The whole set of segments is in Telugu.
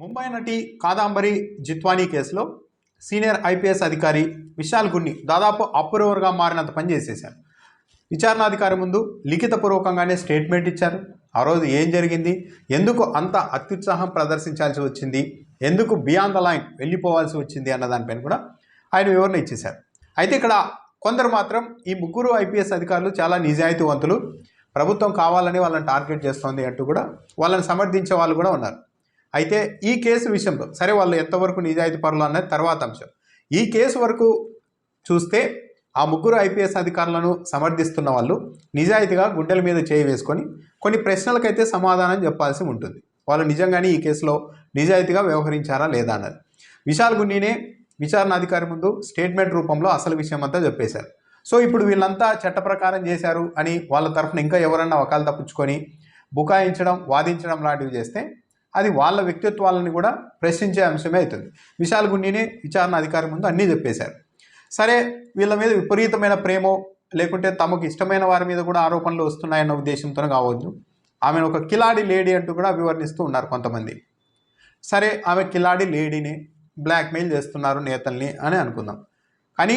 ముంబై నటి కాదాంబరి జిత్వానీ కేసులో సీనియర్ ఐపీఎస్ అధికారి విశాల్ గున్ని దాదాపు అప్రూవర్గా మారినంత పని చేసేశారు. విచారణాధికారి ముందు లిఖితపూర్వకంగానే స్టేట్మెంట్ ఇచ్చారు. ఆ రోజు ఏం జరిగింది? ఎందుకు అంత అత్యుత్సాహం ప్రదర్శించాల్సి వచ్చింది? ఎందుకు బియాండ్ ద లైన్ వెళ్ళిపోవాల్సి వచ్చింది? అన్న దానిపైన కూడా ఆయన వివరణ ఇచ్చేశారు. అయితే ఇక్కడ కొందరు మాత్రం ఈ ముగ్గురు ఐపీఎస్ అధికారులు చాలా నిజాయితీవంతులు. ప్రభుత్వం కావాలని వాళ్ళని టార్గెట్ చేస్తోంది అంటూ కూడా వాళ్ళని సమర్థించే వాళ్ళు కూడా ఉన్నారు. అయితే ఈ కేసు విషయంలో సరే వాళ్ళు ఎంతవరకు నిజాయితీ పరులు అన్నది తర్వాత అంశం. ఈ కేసు వరకు చూస్తే ఆ ముగ్గురు ఐపీఎస్ అధికారులను సమర్థిస్తున్న వాళ్ళు నిజాయితీగా గుడ్డల మీద చేయి వేసుకొని కొన్ని ప్రశ్నలకైతే సమాధానం చెప్పాల్సి ఉంటుంది. వాళ్ళు నిజంగానే ఈ కేసులో నిజాయితీగా వ్యవహరించారా లేదా అన్నది. విశాల్ గున్నీనే విచారణాధికారి ముందు స్టేట్మెంట్ రూపంలో అసలు విషయం అంతా చెప్పేశారు. సో ఇప్పుడు వీళ్ళంతా చట్ట ప్రకారం చేశారు అని వాళ్ళ తరఫున ఇంకా ఎవరన్నా వకాలు తప్పించుకొని బుకాయించడం వాదించడం లాంటివి చేస్తే అది వాళ్ళ వ్యక్తిత్వాలని కూడా ప్రశ్నించే అంశమే అవుతుంది. విశాల్ గుండినే విచారణ అధికారి ముందు అన్నీ చెప్పేశారు. సరే వీళ్ళ మీద విపరీతమైన ప్రేమో లేకుంటే తమకు ఇష్టమైన వారి మీద కూడా ఆరోపణలు వస్తున్నాయన్న ఉద్దేశంతో కావద్దు. ఆమెను ఒక కిలాడి లేడీ అంటూ కూడా అభివర్ణిస్తూ ఉన్నారు కొంతమంది. సరే ఆమె కిలాడి లేడీని బ్లాక్మెయిల్ చేస్తున్నారు నేతల్ని అని అనుకుందాం. కానీ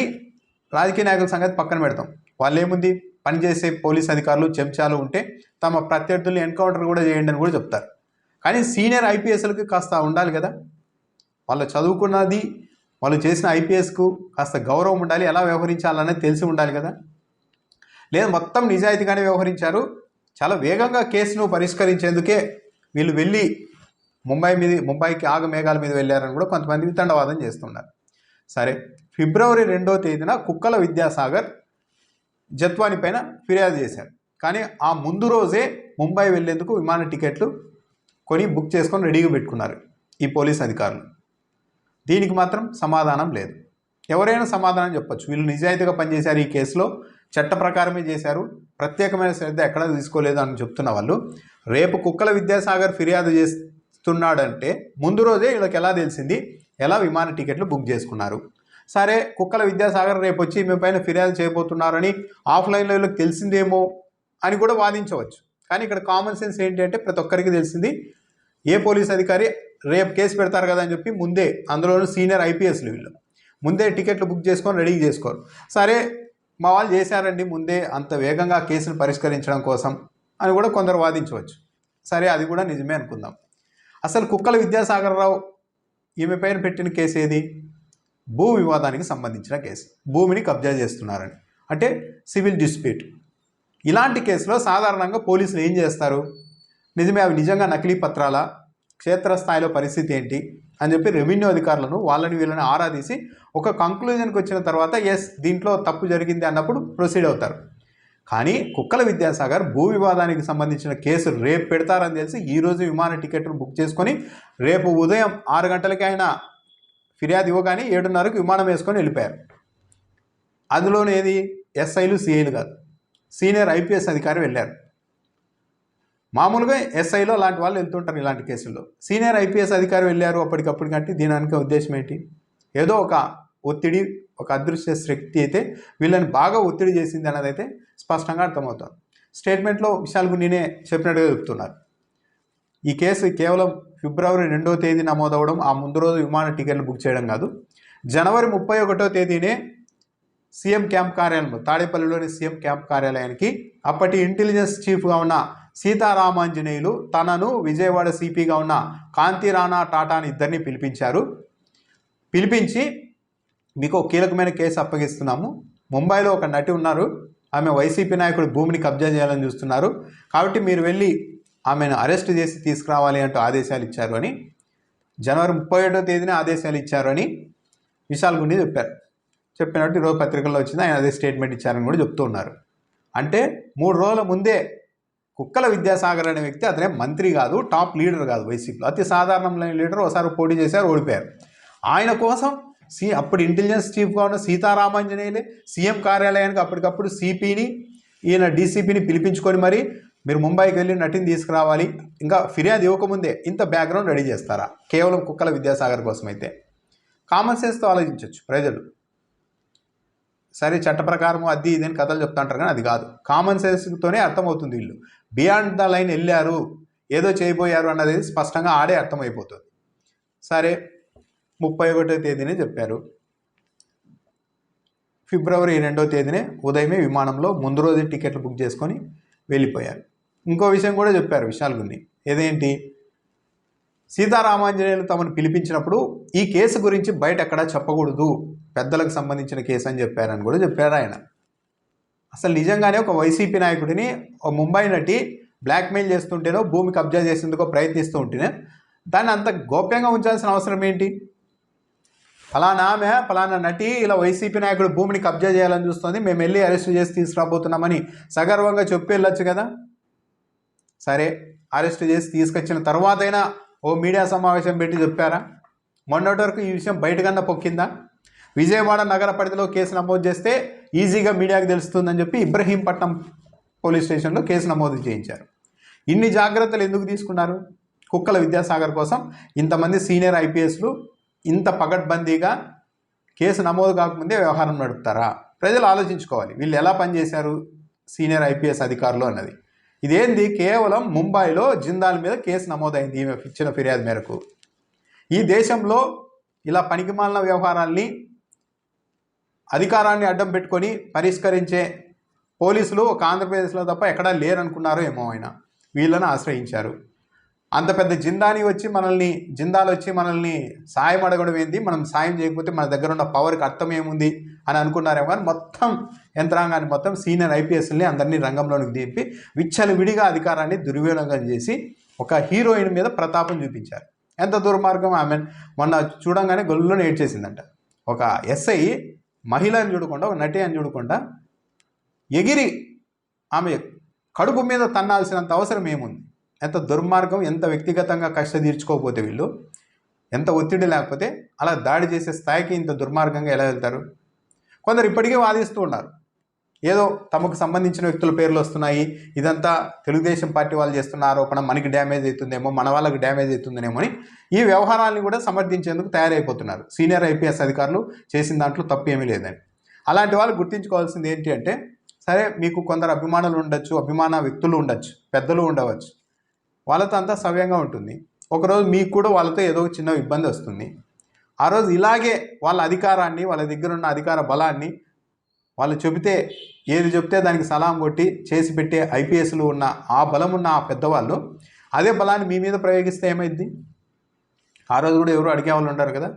రాజకీయ నాయకుల సంగతి పక్కన పెడతాం. వాళ్ళు ఏముంది పనిచేసే పోలీస్ అధికారులు చెంచాలు ఉంటే తమ ప్రత్యర్థులు ఎన్కౌంటర్ కూడా చేయండి అని కూడా చెప్తారు. కానీ సీనియర్ ఐపీఎస్లకు కాస్త ఉండాలి కదా. వాళ్ళు చదువుకున్నది వాళ్ళు చేసిన ఐపీఎస్కు కాస్త గౌరవం ఉండాలి ఎలా వ్యవహరించాలనేది తెలిసి ఉండాలి కదా. లేదు మొత్తం నిజాయితీగానే వ్యవహరించారు. చాలా వేగంగా కేసును పరిష్కరించేందుకే వీళ్ళు వెళ్ళి ముంబై మీద ముంబైకి ఆగమేఘాల మీద వెళ్ళారని కూడా కొంతమంది వితండవాదం చేస్తున్నారు. సరే ఫిబ్రవరి రెండో తేదీన కుక్కల విద్యాసాగర్ జత్వాని పైన ఫిర్యాదు చేశారు. కానీ ఆ ముందు రోజే ముంబై వెళ్ళేందుకు విమాన టికెట్లు కొని బుక్ చేసుకొని రెడీగా పెట్టుకున్నారు ఈ పోలీస్ అధికారులు. దీనికి మాత్రం సమాధానం లేదు. ఎవరైనా సమాధానం చెప్పొచ్చు. వీళ్ళు నిజాయితీగా పనిచేశారు ఈ కేసులో చట్ట ప్రకారమే చేశారు ప్రత్యేకమైన శ్రద్ధ ఎక్కడ తీసుకోలేదు అని చెప్తున్న వాళ్ళు రేపు కుక్కల విద్యాసాగర్ ఫిర్యాదు చేస్తున్నాడంటే ముందు రోజే వీళ్ళకి ఎలా తెలిసింది? ఎలా విమాన టికెట్లు బుక్ చేసుకున్నారు? సరే కుక్కల విద్యాసాగర్ రేపు వచ్చి మీ పైన ఫిర్యాదు చేయబోతున్నారని ఆఫ్లైన్లో వీళ్ళకి తెలిసిందేమో అని కూడా వాదించవచ్చు. కానీ ఇక్కడ కామన్ సెన్స్ ఏంటి అంటే ప్రతి ఒక్కరికి తెలిసింది ఏ పోలీస్ అధికారి రేపు కేసు పెడతారు కదా అని చెప్పి ముందే అందులోనూ సీనియర్ ఐపీఎస్లు వీళ్ళు. ముందే టికెట్లు బుక్ చేసుకొని రెడీ చేసుకోరు. సరే మా వాళ్ళు చేశారండి ముందే అంత వేగంగా కేసును పరిష్కరించడం కోసం అని కూడా కొందరు వాదించవచ్చు. సరే అది కూడా నిజమే అనుకుందాం. అసలు కుక్కల విద్యాసాగర్ రావు ఈమె పైన పెట్టిన కేసు ఏది? భూ వివాదానికి సంబంధించిన కేసు. భూమిని కబ్జా చేస్తున్నారని. అంటే సివిల్ డిస్ప్యూట్. ఇలాంటి కేసులో సాధారణంగా పోలీసులు ఏం చేస్తారు? నిజమే అవి నిజంగా నకిలీ పత్రాల? క్షేత్రస్థాయిలో పరిస్థితి ఏంటి? అని చెప్పి రెవెన్యూ అధికారులను వాళ్ళని వీళ్ళని ఆరాధీసి ఒక కంక్లూజన్కి వచ్చిన తర్వాత ఎస్ దీంట్లో తప్పు జరిగింది అన్నప్పుడు ప్రొసీడ్ అవుతారు. కానీ కుక్కల విద్యాసాగర్ భూ వివాదానికి సంబంధించిన కేసు రేపు పెడతారని తెలిసి ఈరోజు విమాన టికెట్ను బుక్ చేసుకొని రేపు ఉదయం ఆరు గంటలకి ఆయన ఫిర్యాదు ఇవ్వగానే ఏడున్నరకు విమానం వేసుకొని వెళ్ళిపోయారు. అందులోనేది ఎస్ఐలు సిఐలు కాదు. సీనియర్ ఐపీఎస్ అధికారి వెళ్ళారు. మామూలుగా ఎస్ఐలో లాంటి వాళ్ళు వెళ్తుంటారు ఇలాంటి కేసుల్లో. సీనియర్ ఐపీఎస్ అధికారి వెళ్ళారు అప్పటికప్పుడు కంటే దీని ఉద్దేశం ఏంటి? ఏదో ఒక ఒత్తిడి ఒక అదృశ్య శక్తి అయితే వీళ్ళని బాగా ఒత్తిడి చేసింది అన్నది అయితే స్పష్టంగా అర్థమవుతుంది. స్టేట్మెంట్లో విశాల్ నేనే చెప్పినట్టుగా చెప్తున్నారు. ఈ కేసు కేవలం ఫిబ్రవరి రెండో తేదీ నమోదవడం ఆ ముందు రోజు విమాన టికెట్లు బుక్ చేయడం కాదు. జనవరి ముప్పై ఒకటో తేదీనే సీఎం క్యాంప్ కార్యాలయం తాడేపల్లిలోని సీఎం క్యాంప్ కార్యాలయానికి అప్పటి ఇంటెలిజెన్స్ చీఫ్గా ఉన్న సీతారామాంజనేయులు తనను విజయవాడ సిపిగా ఉన్న కాంతిరాణా టాటాని ఇద్దరిని పిలిపించారు. పిలిపించి మీకు కీలకమైన కేసు అప్పగిస్తున్నాము. ముంబైలో ఒక నటి ఉన్నారు. ఆమె వైసీపీ నాయకుడు భూమిని కబ్జా చేయాలని చూస్తున్నారు. కాబట్టి మీరు వెళ్ళి ఆమెను అరెస్ట్ చేసి తీసుకురావాలి అంటూ ఆదేశాలు ఇచ్చారు అని జనవరి ముప్పై ఏడో తేదీన ఆదేశాలు ఇచ్చారు అని విశాల్ గుండి చెప్పారు. చెప్పినట్టు ఈరోజు పత్రికల్లో వచ్చింది. ఆయన అదే స్టేట్మెంట్ ఇచ్చారని కూడా చెప్తూ ఉన్నారు. అంటే మూడు రోజుల ముందే కుక్కల విద్యాసాగర్ అనే వ్యక్తి అతనే మంత్రి కాదు టాప్ లీడర్ కాదు వైసీపీలో. అతి సాధారణమైన లీడర్ ఒకసారి పోటీ చేశారు ఓడిపోయారు. ఆయన కోసం సి అప్పుడు ఇంటెలిజెన్స్ చీఫ్గా ఉన్న సీతారామాంజనేయులే సీఎం కార్యాలయానికి అప్పటికప్పుడు సిపిని ఈయన డీసీపీని పిలిపించుకొని మరి మీరు ముంబైకి వెళ్ళి నటిని తీసుకురావాలి. ఇంకా ఫిర్యాదు ఇవ్వకముందే ఇంత బ్యాక్గ్రౌండ్ రెడీ చేస్తారా? కేవలం కుక్కల విద్యాసాగర్ కోసం అయితే కామన్ సెన్స్తో ఆలోచించవచ్చు ప్రజలు. సరే చట్ట ప్రకారం అది ఇది అని కథలు చెప్తా అంటారు కానీ అది కాదు. కామన్ సెన్స్తోనే అర్థమవుతుంది వీళ్ళు. బియాండ్ ద లైన్ వెళ్ళారు ఏదో చేయబోయారు అన్నది స్పష్టంగా ఆడే అర్థమైపోతుంది. సరే ముప్పై ఒకటో తేదీనే చెప్పారు. ఫిబ్రవరి రెండో తేదీనే ఉదయమే విమానంలో ముందు రోజే టికెట్లు బుక్ చేసుకొని వెళ్ళిపోయారు. ఇంకో విషయం కూడా చెప్పారు విశాల్ గున్ని. ఏదేంటి? సీతారామాంజనేయులు తమను పిలిపించినప్పుడు ఈ కేసు గురించి బయట ఎక్కడా చెప్పకూడదు పెద్దలకు సంబంధించిన కేసు అని చెప్పారని కూడా చెప్పారు ఆయన. అసలు నిజంగానే ఒక వైసీపీ నాయకుడిని ముంబై నటి బ్లాక్మెయిల్ చేస్తుంటేనో భూమి కబ్జా చేసేందుకు ప్రయత్నిస్తూ ఉంటేనే దాన్ని అంత గోప్యంగా ఉంచాల్సిన అవసరం ఏంటి? ఫలానా ఆమె ఫలానా నటి ఇలా వైసీపీ నాయకుడు భూమిని కబ్జా చేయాలని చూస్తుంది మేము వెళ్ళి అరెస్ట్ చేసి తీసుకురాబోతున్నామని సగర్వంగా చెప్పి వెళ్ళొచ్చు కదా? సరే అరెస్ట్ చేసి తీసుకొచ్చిన తర్వాతైనా ఓ మీడియా సమావేశం పెట్టి చెప్పారా? మొన్నటి వరకు ఈ విషయం బయటకన్నా పొక్కిందా? విజయవాడ నగర పరిధిలో కేసు నమోదు చేస్తే ఈజీగా మీడియాకు తెలుస్తుందని చెప్పి ఇబ్రహీంపట్నం పోలీస్ స్టేషన్లో కేసు నమోదు చేయించారు. ఇన్ని జాగ్రత్తలు ఎందుకు తీసుకున్నారు? కుక్కల విద్యాసాగర్ కోసం ఇంతమంది సీనియర్ ఐపీఎస్లు ఇంత పగడ్బందీగా కేసు నమోదు కాకముందే వ్యవహారం నడుపుతారా? ప్రజలు ఆలోచించుకోవాలి వీళ్ళు ఎలా పనిచేశారు సీనియర్ ఐపీఎస్ అధికారులు అన్నది. ఇదేంది? కేవలం ముంబైలో జిందాల్ మీద కేసు నమోదైంది ఈమె ఇచ్చిన ఫిర్యాదు మేరకు. ఈ దేశంలో ఇలా పనికిమాలిన వ్యవహారాల్ని అధికారాన్ని అడ్డం పెట్టుకొని పరిష్కరించే పోలీసులు ఒక ఆంధ్రప్రదేశ్లో తప్ప ఎక్కడా లేరనుకున్నారో ఏమో ఆయన. వీళ్ళని ఆశ్రయించారు. అంత పెద్ద జిందాని వచ్చి మనల్ని జిందాలు వచ్చి మనల్ని సాయం అడగడం ఏంది? మనం సాయం చేయకపోతే మన దగ్గర ఉన్న పవర్కి అర్థం ఏముంది అని అనుకున్నారేమో కానీ మొత్తం యంత్రాంగాన్ని మొత్తం సీనియర్ ఐపీఎస్ని అందరినీ రంగంలోనికి దింపి విచ్చలు విడిగా అధికారాన్ని దుర్వినియోగం చేసి ఒక హీరోయిన్ మీద ప్రతాపం చూపించారు. ఎంత దుర్మార్గం ఆమె. మొన్న చూడంగానే గొల్లులో నేర్చేసిందంట ఒక ఎస్ఐ మహిళ అని చూడకుండా ఒక నటి అని చూడకుండా ఎగిరి ఆమె కడుపు మీద తన్నాల్సినంత అవసరం ఏముంది? ఎంత దుర్మార్గం ఎంత వ్యక్తిగతంగా కష్ట తీర్చుకోకపోతే వీళ్ళు? ఎంత ఒత్తిడి లేకపోతే అలా దాడి చేసే స్థాయికి ఇంత దుర్మార్గంగా ఎలా వెళ్తారు? కొందరు ఇప్పటికీ వాదిస్తూ ఉన్నారు. ఏదో తమకు సంబంధించిన వ్యక్తుల పేర్లు వస్తున్నాయి ఇదంతా తెలుగుదేశం పార్టీ వాళ్ళు చేస్తున్న ఆరోపణ మనకి డ్యామేజ్ అవుతుందేమో మన వాళ్ళకి డ్యామేజ్ అవుతుందేమో అని ఈ వ్యవహారాన్ని కూడా సమర్థించేందుకు తయారైపోతున్నారు. సీనియర్ ఐపీఎస్ అధికారులు చేసిన దాంట్లో తప్పు ఏమీ లేదని అలాంటి వాళ్ళు గుర్తించుకోవాల్సింది ఏంటి అంటే సరే మీకు కొందరు అభిమానులు ఉండొచ్చు అభిమాన వ్యక్తులు ఉండొచ్చు పెద్దలు ఉండవచ్చు వాళ్ళతో అంతా సవ్యంగా ఉంటుంది. ఒకరోజు మీకు కూడా వాళ్ళతో ఏదో ఒక చిన్న ఇబ్బంది వస్తుంది. ఆ రోజు ఇలాగే వాళ్ళ అధికారాన్ని వాళ్ళ దగ్గర ఉన్న అధికార బలాన్ని వాళ్ళు చెబితే ఏది చెప్తే దానికి సలాం కొట్టి చేసి పెట్టే ఐపీఎస్లు ఉన్న ఆ బలం ఉన్న ఆ పెద్దవాళ్ళు అదే బలాన్ని మీ మీద ప్రయోగిస్తే ఏమైంది ఆ రోజు కూడా ఎవరు అడిగే వాళ్ళు ఉంటారు కదా.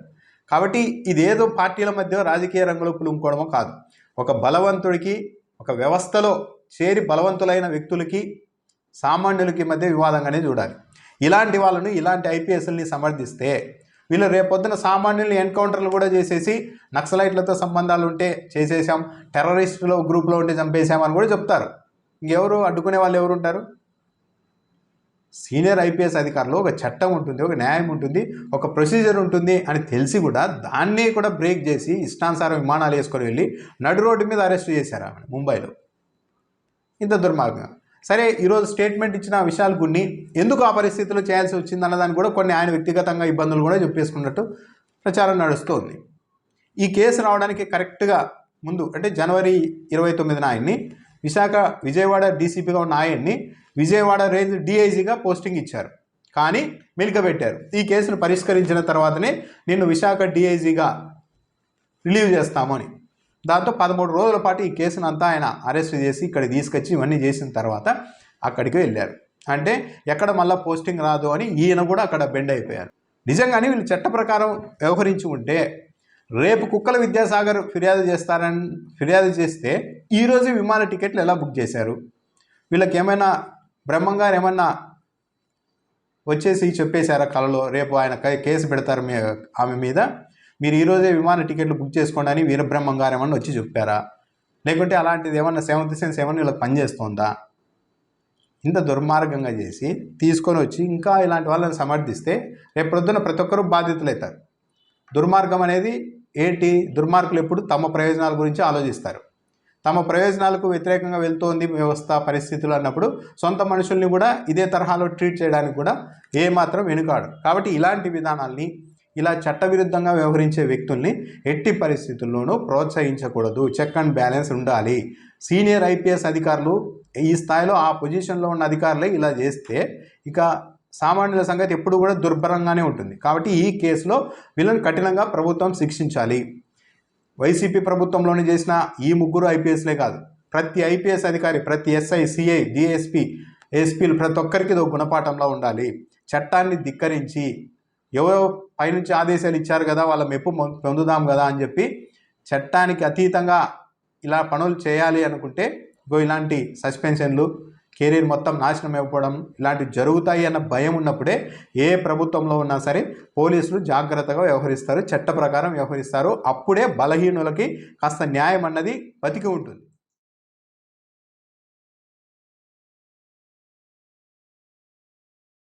కాబట్టి ఇదేదో పార్టీల మధ్య రాజకీయ రంగులో పులుముకోవడమో కాదు. ఒక బలవంతుడికి ఒక వ్యవస్థలో చేరి బలవంతులైన వ్యక్తులకి సామాన్యులకి మధ్య వివాదంగానే చూడాలి. ఇలాంటి వాళ్ళను ఇలాంటి ఐపీఎస్ని సమర్థిస్తే వీళ్ళు రేపొద్దున సామాన్యుల్ని ఎన్కౌంటర్లు కూడా చేసేసి నక్సలైట్లతో సంబంధాలు ఉంటే చేసేసాం టెర్రరిస్టులో గ్రూప్లో ఉంటే చంపేసామని కూడా చెప్తారు. ఇంకెవరు? అడ్డుకునే వాళ్ళు ఎవరు ఉంటారు? సీనియర్ ఐపీఎస్ అధికారులు ఒక చట్టం ఉంటుంది ఒక న్యాయం ఉంటుంది ఒక ప్రొసీజర్ ఉంటుంది అని తెలిసి కూడా దాన్ని కూడా బ్రేక్ చేసి ఇష్టానుసారం విమానాలు వేసుకొని వెళ్ళి నడు రోడ్డు మీద అరెస్ట్ చేశారు ఆమె ముంబైలో. ఇంత దుర్మార్గం. సరే ఈరోజు స్టేట్మెంట్ ఇచ్చిన విశాల్ గున్ని ఎందుకు ఆ పరిస్థితిలో చేయాల్సి వచ్చింది అన్నదాన్ని కూడా కొన్ని ఆయన వ్యక్తిగతంగా ఇబ్బందులు కూడా చెప్పేసుకున్నట్టు ప్రచారం నడుస్తోంది. ఈ కేసు రావడానికి కరెక్ట్గా ముందు అంటే జనవరి ఇరవై తొమ్మిదిన ఆయన్ని విశాఖ విజయవాడ డీసీపీగా ఉన్న ఆయన్ని విజయవాడ రేంజ్ డిఐజీగా పోస్టింగ్ ఇచ్చారు. కానీ మెలికబెట్టారు. ఈ కేసును పరిష్కరించిన తర్వాతనే నిన్ను విశాఖ డిఐజీగా రిలీవ్ చేస్తాము అని. దాంతో పదమూడు రోజుల పాటు ఈ కేసును అంతా ఆయన అరెస్ట్ చేసి ఇక్కడ తీసుకొచ్చి ఇవన్నీ చేసిన తర్వాత అక్కడికి వెళ్ళారు. అంటే ఎక్కడ మళ్ళీ పోస్టింగ్ రాదు అని ఈయన కూడా అక్కడ బెండ్ అయిపోయారు. నిజంగానే వీళ్ళు చట్ట ప్రకారం వ్యవహరించి ఉంటే రేపు కుక్కల విద్యాసాగర్ ఫిర్యాదు చేస్తారని ఫిర్యాదు చేస్తే ఈరోజు విమాన టికెట్లు ఎలా బుక్ చేశారు? వీళ్ళకి ఏమైనా బ్రహ్మంగారు ఏమన్నా వచ్చేసి చెప్పేశారా కలలో రేపు ఆయన కేసు పెడతారు మీ ఆమె మీద? మీరు ఈరోజే విమాన టికెట్లు బుక్ చేసుకోండి అని వీరబ్రహ్మం గారు ఏమన్నా వచ్చి చెప్పారా? లేకుంటే అలాంటిది ఏమన్నా సెవెంత్ సెన్స్ ఏమన్నా ఇలా పనిచేస్తుందా ఇంత దుర్మార్గంగా చేసి తీసుకొని వచ్చి ఇంకా ఇలాంటి వాళ్ళని సమర్థిస్తే రేపు ప్రొద్దున ప్రతి ఒక్కరూ బాధితులు అవుతారు దుర్మార్గం అనేది ఏంటి? దుర్మార్గులు ఎప్పుడు తమ ప్రయోజనాల గురించి ఆలోచిస్తారు. తమ ప్రయోజనాలకు వ్యతిరేకంగా వెళ్తోంది వ్యవస్థ పరిస్థితులు అన్నప్పుడు సొంత మనుషుల్ని కూడా ఇదే తరహాలో ట్రీట్ చేయడానికి కూడా ఏమాత్రం వెనుకాడు కాబట్టి ఇలాంటి విధానాల్ని ఇలా చట్టవిరుద్ధంగా వ్యవహరించే వ్యక్తుల్ని ఎట్టి పరిస్థితుల్లోనూ ప్రోత్సహించకూడదు. చెక్ అండ్ బ్యాలెన్స్ ఉండాలి. సీనియర్ ఐపీఎస్ అధికారులు ఈ స్థాయిలో ఆ పొజిషన్లో ఉన్న అధికారులే ఇలా చేస్తే ఇక సామాన్యుల సంగతి ఎప్పుడు కూడా దుర్భరంగానే ఉంటుంది. కాబట్టి ఈ కేసులో వీళ్ళని కఠినంగా ప్రభుత్వం శిక్షించాలి. వైసీపీ ప్రభుత్వంలోనే చేసిన ఈ ముగ్గురు ఐపీఎస్లే కాదు. ప్రతి ఐపీఎస్ అధికారి ప్రతి ఎస్ఐ సిఐ డిఎస్పి ఎస్పీలు ప్రతి ఒక్కరికి ఒక గుణపాఠంలో ఉండాలి. చట్టాన్ని ధిక్కరించి ఎవరో పైనుంచి ఆదేశాలు ఇచ్చారు కదా వాళ్ళ మెప్పు పొందుదాం కదా అని చెప్పి చట్టానికి అతీతంగా ఇలా పనులు చేయాలి అనుకుంటే ఇగో ఇలాంటి సస్పెన్షన్లు కెరీర్ మొత్తం నాశనం అయిపోవడం ఇలాంటివి జరుగుతాయి అన్న భయం ఉన్నప్పుడే ఏ ప్రభుత్వంలో ఉన్నా సరే పోలీసులు జాగ్రత్తగా వ్యవహరిస్తారు చట్ట ప్రకారం వ్యవహరిస్తారు. అప్పుడే బలహీనులకి కాస్త న్యాయం అన్నది బతికి ఉంటుంది.